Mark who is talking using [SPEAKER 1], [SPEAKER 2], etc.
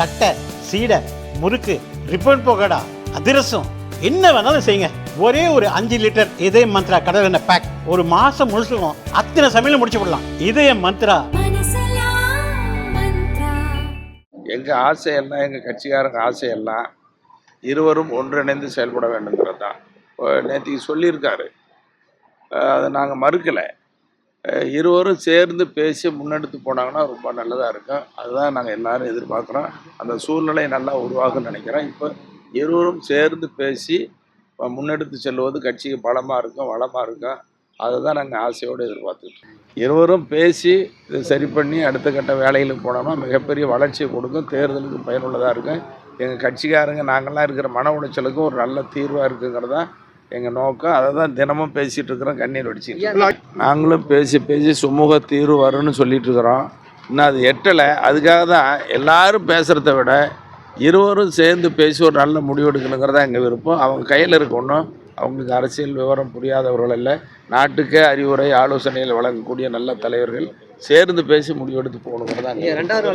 [SPEAKER 1] தட்டை சீடை முறுக்கு ரிப்பன் போகடா அதிரசம் என்ன வேணாலும் செய்யுங்க. ஒரே ஒரு அஞ்சு லிட்டர் இதய மந்த்ரா கடல் எண்ணெய் பேக் ஒரு மாசம் முழுசுக்கும் அத்தனை சமையலும் முடிச்சு விடலாம். இதய மந்த்ரா.
[SPEAKER 2] எங்கள் ஆசையெல்லாம் எங்கள் கட்சிக்காரங்க ஆசையெல்லாம் இருவரும் ஒன்றிணைந்து செயல்பட வேண்டுங்கிறது தான் நேற்றுக்கு சொல்லியிருக்காரு. அதை நாங்கள் மறுக்கலை. இருவரும் சேர்ந்து பேசி முன்னெடுத்து போனாங்கன்னா ரொம்ப நல்லதாக இருக்கும். அதுதான் நாங்கள் எல்லோரும் எதிர்பார்க்குறோம். அந்த சூழ்நிலை நல்லா உருவாகும்னு நினைக்கிறோம் இப்போ இருவரும் சேர்ந்து பேசி முன்னெடுத்து செல்வது கட்சிக்கு பலமாக இருக்கும் வளமாக இருக்கும். அதை தான் நாங்கள் ஆசையோடு எதிர்பார்த்துட்டு இருவரும் பேசி இதை சரி பண்ணி அடுத்த கட்ட வேலைகளுக்கு போனோம்னா மிகப்பெரிய வளர்ச்சியை கொடுக்கும் தேர்தலுக்கு பயனுள்ளதாக இருக்கும். எங்கள் கட்சிக்காரங்க நாங்கள்லாம் இருக்கிற மன உளைச்சலுக்கும் ஒரு நல்ல தீர்வாக இருக்குங்கிறதான் எங்கள் நோக்கம் அதை தான் தினமும் பேசிகிட்டு இருக்கிறோம் கண்ணீர் வடிச்சிட்டு நாங்களும் பேசி பேசி சுமூக தீர்வு வரும்னு சொல்லிட்டு இருக்கிறோம். இன்னும் அது எட்டலை. அதுக்காக தான் எல்லாரும் பேசுகிறத விட இருவரும் சேர்ந்து பேசி ஒரு நல்ல முடிவு எடுக்கணுங்கிறதா எங்கள் விருப்பம். அவங்க கையில் இருக்க ஒன்றும் அவங்களுக்கு அரசியல் விவரம் புரியாதவர்கள் அல்ல. நாட்டுக்கே அறிவுரை ஆலோசனைகள் வழங்கக்கூடிய நல்ல தலைவர்கள் சேர்ந்து பேசி முடிவெடுத்து போகணுங்கிறதா
[SPEAKER 3] ரெண்டாவது